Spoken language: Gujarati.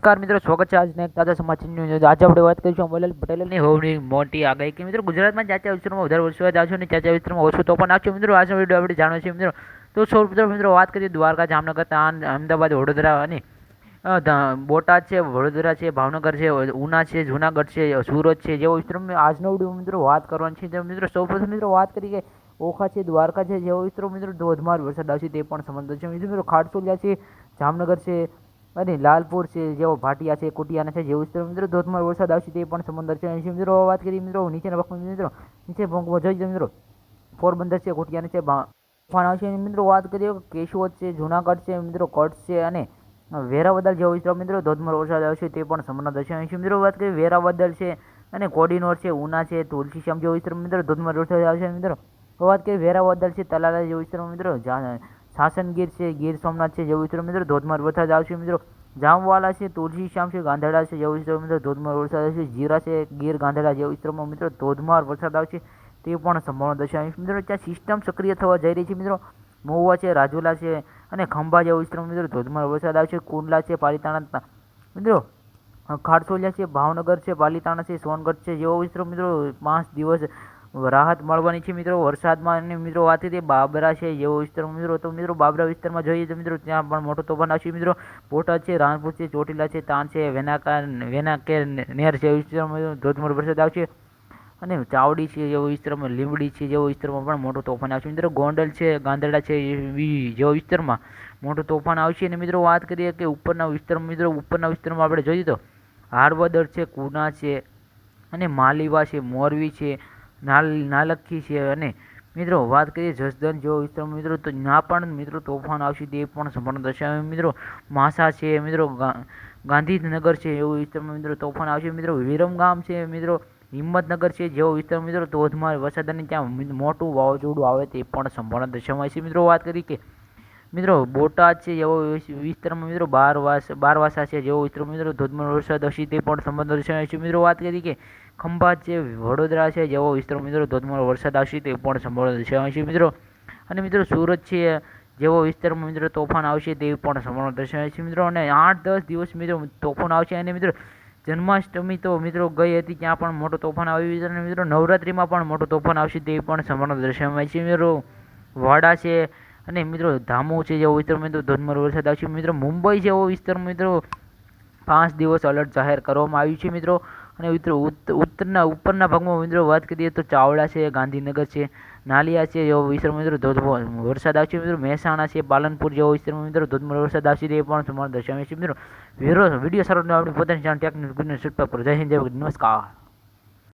નમસ્કાર મિત્રો, સ્વાગત છે આજના એક તાજા સમાચારની આજે આપણે વાત કરીશું અંબાલાલ પટેલની હોવની મોટી આગાહી કે મિત્રો ગુજરાતમાં ચાચા વિસ્તારમાં વધારે વરસાદ આવશે અને ચાચા વિસ્તારમાં ઓછું તો પણ આવશે મિત્રો આજનો વીડિયો આપણે જાણવા છે મિત્રો, તો સૌ મિત્રો વાત કરીએ દ્વારકા, જામનગર, તાન, અમદાવાદ, વડોદરા અને બોટાદ છે, વડોદરા છે, ભાવનગર છે, ઉના છે, જુનાગઢ છે, સુરત છે, જેવો વિસ્તારમાં આજનો વીડિયો મિત્રો વાત કરવાની છે. મિત્રો સૌપ્રથમ મિત્રો વાત કરી કે ઓખા છે, દ્વારકા છે, જેવો વિસ્તારો મિત્રો ધોધમાર વરસાદ આવશે તે પણ સંબંધ છે. મિત્રો, ખારસોલિયા છે, જામનગર છે અને લાલપુર છે, જેવો ભાટિયા છે, કુટિયાના છે, જેવું વિસ્તારો મિત્રો, ધોધમાર વરસાદ આવશે તે પણ સંબંધ છે. અને મિત્રો વાત કરીએ મિત્રો, નીચેના ભાગમાં મિત્રો, નીચે ભાગમાં જોઈએ તો મિત્રો. પોરબંદર છે, કુટિયાના છે ફાણ આવશે મિત્રો, વાત કરીએ કેશોદ છે, જુનાગઢ છે, મિત્રો, કચ્છ છે અને વેરાવદર જેવો વિસ્તાર મિત્રો, ધોધમાર વરસાદ આવશે તે પણ સંબંધ છે. મિત્રો, વાત કરીએ વેરાવદર છે અને કોડીનોર છે, ઉના છે, તુલસીશ્યામ જેવો વિસ્તાર મિત્રો, ધોધમાર વરસાદ આવશે મિત્રો. વાત કરીએ વેરાવદર છે, તલાલા જેવો વિસ્તારમાં મિત્રો જા- સાસનગીર છે, ગીર સોમનાથ છે, જેવું વિસ્તાર મિત્રો, ધોધમાર વરસાદ આવશે મિત્રો. જામવાલા છે તુલસીશ્યામ છે, ગાંધેડા છે, જેવું વિસ્તાર મિત્રો, ધોધમાર વરસાદ આવશે. જીરા છે, ગીર, ગાંધેડા જેવા વિસ્તારમાં મિત્રો, ધોધમાર વરસાદ આવશે તે પણ સંભાવના દર્શાવી મિત્રો, ત્યાં સિસ્ટમ સક્રિય થવા જઈ રહી છે મિત્રો. મહુવા છે, રાજુલા છે અને ખંભા જેવા વિસ્તારમાં મિત્રો, ધોધમાર વરસાદ આવશે. કુંડલા છે, પાલિતાણા. મિત્રો, ખારસોલિયા છે, ભાવનગર છે, પાલિતાણા છે, સોનગઢ છે, જેવો વિસ્તારો મિત્રો પાંચ દિવસ રાહત મળવાની છે મિત્રો. વરસાદમાં અને મિત્રો વાત હતી બાબરા છે. જેવો વિસ્તાર મિત્રો તો મિત્રો બાબરા વિસ્તારમાં જોઈએ તો મિત્રો ત્યાં પણ મોટો તોફાન આવશે. મિત્રો બોટાદ છે, રાણપુર છે, ચોટીલા છે, તાન છે, વેનાકા, વેનાકેર, નેર છે. વિસ્તારમાં ધોધમાર વરસાદ આવશે. અને ચાવડી છે જેવો વિસ્તારમાં, લીંબડી છે જેવો વિસ્તારમાં પણ મોટો તોફાન આવશે. મિત્રો ગોંડલ છે ગાંધેડા છે જેવો વિસ્તારમાં મોટું તોફાન આવશે. અને મિત્રો વાત કરીએ કે ઉપરના વિસ્તારમાં મિત્રો, ઉપરના વિસ્તારમાં આપણે જોઈએ તો હારવદર છે, કુના છે અને માલીવા છે મોરવી છે નાલ, નાલખી છે અને મિત્રો વાત કરીએ જસદન જેવો વિસ્તારમાં મિત્રો તો ના પણ, મિત્રો તોફાન આવશે તે પણ સંપૂર્ણ દર્શાવે. મિત્રો માસા છે, મિત્રો ગાંધીનગર છે એવો વિસ્તારમાં મિત્રો તોફાન આવશે. મિત્રો વિરમગામ છે, મિત્રો હિંમતનગર છે જેવો વિસ્તાર, મિત્રો ધોધમાર વરસાદ અને ત્યાં મોટું વાવાઝોડું આવે તે પણ સંપૂર્ણ દર્શાવાય છે. મિત્રો વાત કરી કે મિત્રો, બોટાદ છે જેવો વિસ્તારમાં મિત્રો બારવાસ બારવાસા છે જેવો વિસ્તાર. મિત્રો, ધોધમાર વરસાદ હશે તે પણ સંબંધ દર્શાવે છે. મિત્રો, વાત કરી કે ખંભાત છે, વડોદરા છે જેવો વિસ્તાર મિત્રો ધોધમાર વરસાદ આવશે તે પણ સંબંધ દર્શાવે છે. મિત્રો, અને મિત્રો, સુરત છે જેવો વિસ્તારમાં મિત્રો તોફાન આવશે તે પણ સંભાવના દર્શાવે છે. મિત્રો, અને આઠ દસ દિવસ મિત્રો તોફાન આવશે અને મિત્રો, જન્માષ્ટમી તો મિત્રો ગઈ હતી ત્યાં પણ મોટો તોફાન આવ્યું છે. અને મિત્રો, નવરાત્રિમાં પણ મોટો તોફાન આવશે તે પણ સંભાવના દર્શાવે છે. મિત્રો, વાડા છે અને મિત્રો ધામો છે જેવો વિસ્તાર મિત્રો ધોધમાર વરસાદ આવશે. મિત્રો મુંબઈ જેવો વિસ્તાર મિત્રો, પાંચ દિવસ અલર્ટ જાહેર કરવામાં આવ્યું છે મિત્રો. અને મિત્રો ઉત્તરના, ઉપરના ભાગમાં મિત્રો વાત કરીએ તો ચાવડા છે, ગાંધીનગર છે, નાલિયા છે જેવો વિસ્તાર મિત્રો ધોધમાર વરસાદ આવશે મિત્રો. મહેસાણા છે, પાલનપુર જેવો વિસ્તારમાં મિત્રો ધોધમાર વરસાદ આવશે તે પણ તમારે દર્શાવે છે મિત્રો. વીડિયો સારો આપણે પોતાની ચેનલ ટેકનિક સબસ્ક્રાઇબ પર જય હિન્દ નમસ્કાર.